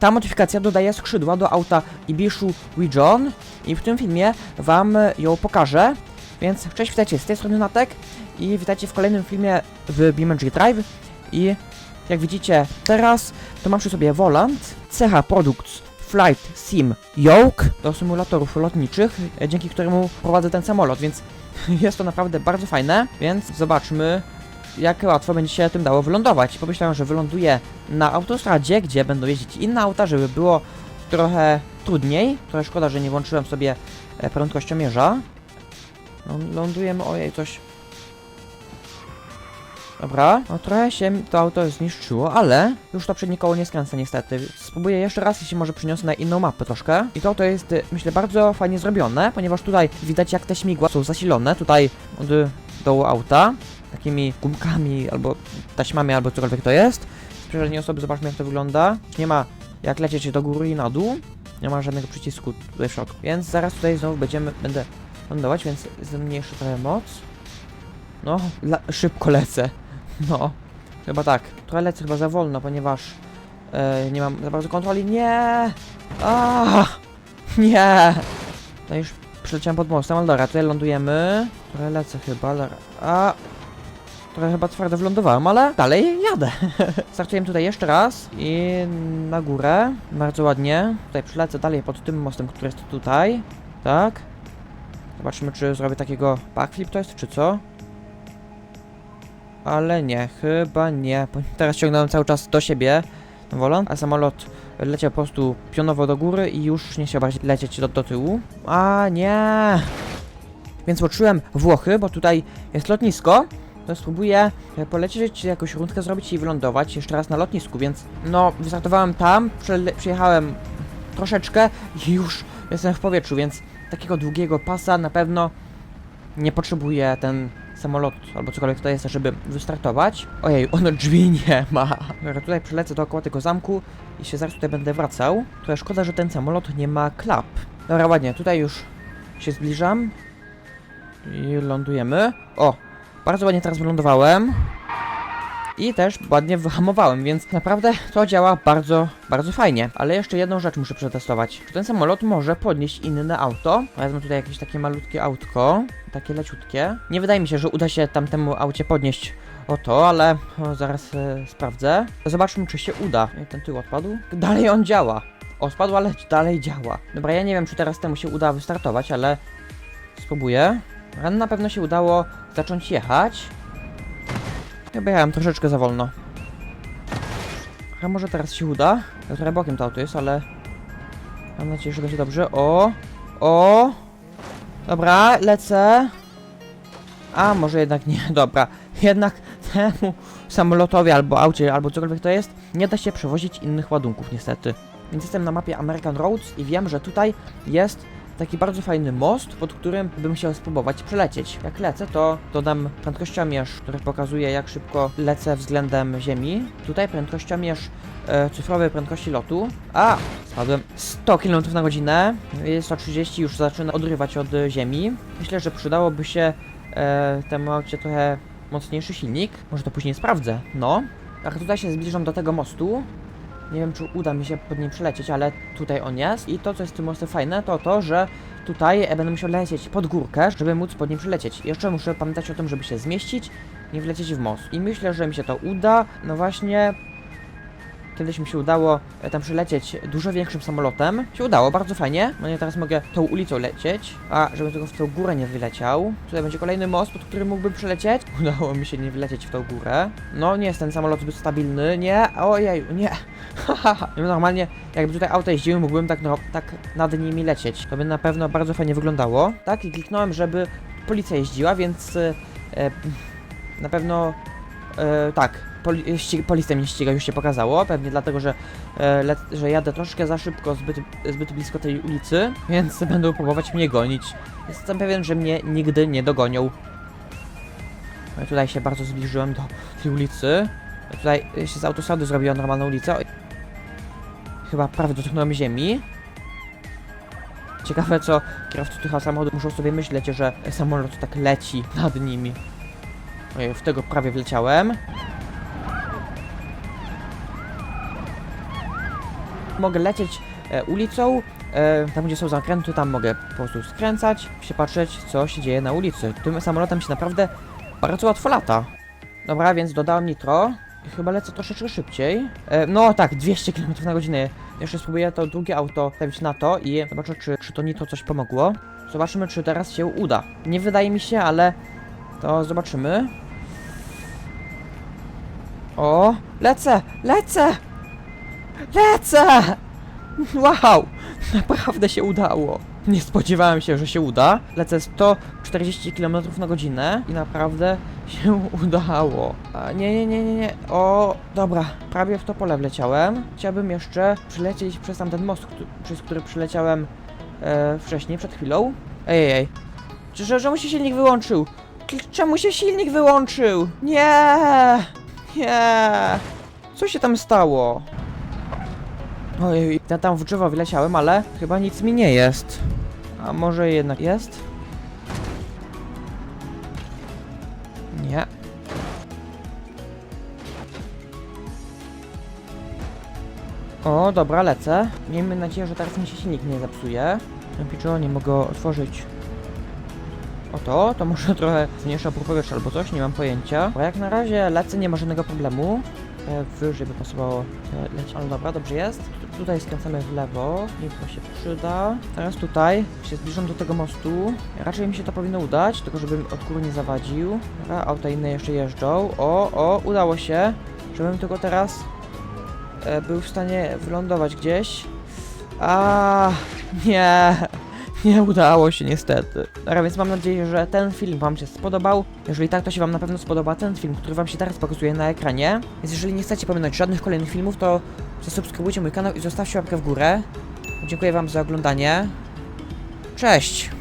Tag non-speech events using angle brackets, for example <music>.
ta modyfikacja dodaje skrzydła do auta Ibishu Wijon i w tym filmie wam ją pokażę. Więc cześć, witajcie, z tej strony Natek i witajcie w kolejnym filmie w BeamNG Drive i jak widzicie teraz to mam przy sobie Volant, CH Products Flight Sim Yoke do symulatorów lotniczych, dzięki któremu prowadzę ten samolot, więc <laughs> jest to naprawdę bardzo fajne, więc zobaczmy jak łatwo będzie się tym dało wylądować. Pomyślałem, że wyląduję na autostradzie, gdzie będą jeździć inne auta, żeby było trochę trudniej. Trochę szkoda, że nie włączyłem sobie e, prędkościomierza. Lą- Lądujemy, ojej, coś... Dobra, no trochę się to auto zniszczyło, ale już to przednie koło nie skręca niestety. Spróbuję jeszcze raz, jeśli może przyniosę na inną mapę troszkę. I to to jest, y, myślę, bardzo fajnie zrobione, ponieważ tutaj widać jak te śmigła są zasilone, tutaj od dołu auta, takimi gumkami albo taśmami, albo cokolwiek to jest. Sprzężenie osoby, zobaczmy jak to wygląda. Nie ma jak lecieć do góry i na dół. Nie ma żadnego przycisku tutaj w środku. Więc zaraz tutaj znowu będziemy, będę lądować, więc zmniejszę trochę moc. No, szybko lecę. <laughs> No, chyba tak. Trochę lecę chyba za wolno, ponieważ e, nie mam za bardzo kontroli. Nie! A, <laughs> Nie! To już przyleciałem pod mostem, ale dobra, tutaj lądujemy. Trochę lecę chyba, ale... A! Trochę chyba twardo wlądowałem, ale dalej jadę. <laughs> Startujemy tutaj jeszcze raz i na górę. Bardzo ładnie. Tutaj przylecę dalej pod tym mostem, który jest tutaj. Tak. Zobaczymy, czy zrobię takiego backflip to jest, czy co? Ale nie, chyba nie. <laughs> Teraz ciągnąłem cały czas do siebie wolant, a samolot leciał po prostu pionowo do góry i już nie chciał lecieć do, do tyłu. A nie! Więc poczułem Włochy, bo tutaj jest lotnisko. To spróbuję e, polecieć, jakąś rundkę zrobić i wylądować jeszcze raz na lotnisku, więc no, wystartowałem tam, przyjechałem troszeczkę i już jestem w powietrzu, więc takiego długiego pasa na pewno nie potrzebuje ten samolot albo cokolwiek to jest, żeby wystartować. Ojej, ono drzwi nie ma. Dobra, tutaj przelecę dookoła tego zamku i się zaraz tutaj będę wracał. Trochę szkoda, że ten samolot nie ma klap. Dobra, ładnie, tutaj już się zbliżam. I lądujemy. O, bardzo ładnie teraz wylądowałem. I też ładnie wyhamowałem, więc naprawdę to działa bardzo, bardzo fajnie. Ale jeszcze jedną rzecz muszę przetestować. Czy ten samolot może podnieść inne auto? Wezmę tutaj jakieś takie malutkie autko, takie leciutkie. Nie wydaje mi się, że uda się tamtemu aucie podnieść o to, ale o, zaraz e, sprawdzę. Zobaczmy, czy się uda. Ten tył odpadł. Dalej on działa. O, spadł, ale dalej działa. Dobra, ja nie wiem, czy teraz temu się uda wystartować, ale spróbuję. Ale na pewno się udało zacząć jechać. Chyba jechałem troszeczkę za wolno. A może teraz się uda? Ja trochę bokiem to auto jest, ale... Mam nadzieję, że będzie dobrze. O! O! Dobra, lecę. A, może jednak nie. <laughs> Dobra. Jednak temu samolotowi albo aucie, albo cokolwiek to jest, nie da się przewozić innych ładunków niestety. Więc jestem na mapie American Roads i wiem, że tutaj jest taki bardzo fajny most, pod którym bym chciał spróbować przelecieć. Jak lecę, to dodam prędkościomierz, który pokazuje jak szybko lecę względem ziemi. Tutaj prędkościomierz e, cyfrowej prędkości lotu. A, spadłem 100 km na godzinę. Jest 130, już zaczyna odrywać od ziemi. Myślę, że przydałoby się e, temu aucie trochę mocniejszy silnik. Może to później sprawdzę. No. Tak, tutaj się zbliżam do tego mostu. Nie wiem, czy uda mi się pod nim przelecieć, ale tutaj on jest. I to, co jest w tym mostem fajne, to to, że tutaj będę musiał lecieć pod górkę, żeby móc pod nim przelecieć. Jeszcze muszę pamiętać o tym, żeby się zmieścić, nie wlecieć w most. I myślę, że mi się to uda. No właśnie, kiedyś mi się udało e, tam przylecieć dużo większym samolotem. Się udało, bardzo fajnie. No i teraz mogę tą ulicą lecieć. A, żebym tylko w tą górę nie wyleciał. Tutaj będzie kolejny most, pod którym mógłbym przelecieć. <laughs> Udało mi się nie wylecieć w tą górę. No, nie jest ten samolot zbyt stabilny. Nie, ojej, nie. Normalnie, jakby tutaj auto jeździły, mógłbym tak, no, tak nad nimi lecieć. To by na pewno bardzo fajnie wyglądało. Tak, i kliknąłem, żeby policja jeździła, więc e, na pewno e, tak, poli, policja mnie ściga, już się pokazało. Pewnie dlatego, że, e, że jadę troszkę za szybko, zbyt, zbyt blisko tej ulicy, więc będą próbować mnie gonić. Jestem pewien, że mnie nigdy nie dogonią. Ja tutaj się bardzo zbliżyłem do tej ulicy. Tutaj się z autostrady zrobiła normalna ulica. Chyba prawie dotknąłem ziemi. Ciekawe co kierowcy tych samochodów muszą sobie myśleć, że samolot tak leci nad nimi. W tego prawie wleciałem. mogę lecieć e, ulicą, e, tam gdzie są zakręty, tam mogę po prostu skręcać, się patrzeć, co się dzieje na ulicy. Tym samolotem się naprawdę bardzo łatwo lata. Dobra, więc dodałem nitro. Chyba lecę troszeczkę szybciej. E, no tak, 200 km na godzinę. Jeszcze spróbuję to drugie auto stawić na to i zobaczę, czy, czy to nitro coś pomogło. Zobaczymy, czy teraz się uda. Nie wydaje mi się, ale to zobaczymy. O, lecę, lecę! Lecę! <laughs> Wow, naprawdę się udało. Nie spodziewałem się, że się uda. Lecę 140 km na godzinę i naprawdę się udało. A, nie, nie, nie, nie, nie. O, dobra, prawie w to pole wleciałem. Chciałbym jeszcze przylecieć przez tamten most, przez który przyleciałem e, wcześniej, przed chwilą. Ej, ej. Czy że, że mu się silnik wyłączył? Czemu się silnik wyłączył? Nie! Nie! Co się tam stało? Ojej, ja tam w drzewo wleciałem, ale chyba nic mi nie jest. A może jednak jest? Nie. O, dobra, lecę. Miejmy nadzieję, że teraz mi się silnik nie zepsuje. Piczo, nie mogę otworzyć. Oto, to może <laughs> trochę zmniejsza powietrza albo coś, nie mam pojęcia. Bo jak na razie lecę, nie ma żadnego problemu. E, wyżej by pasowało e, lecieć. Ale dobra, dobrze jest. Tu, tutaj skręcamy w lewo, niech to się przyda. Teraz tutaj się zbliżam do tego mostu. Raczej mi się to powinno udać, tylko żebym od góry nie zawadził. Dobra, auta inne jeszcze jeżdżą. O, o, udało się. Żebym tylko teraz e, był w stanie wylądować gdzieś. A nie. Nie udało się niestety. Dobra, więc mam nadzieję, że ten film Wam się spodobał. Jeżeli tak, to się Wam na pewno spodoba ten film, który Wam się teraz pokazuje na ekranie. Więc jeżeli nie chcecie pominąć żadnych kolejnych filmów, to zasubskrybujcie mój kanał i zostawcie łapkę w górę. Dziękuję Wam za oglądanie. Cześć!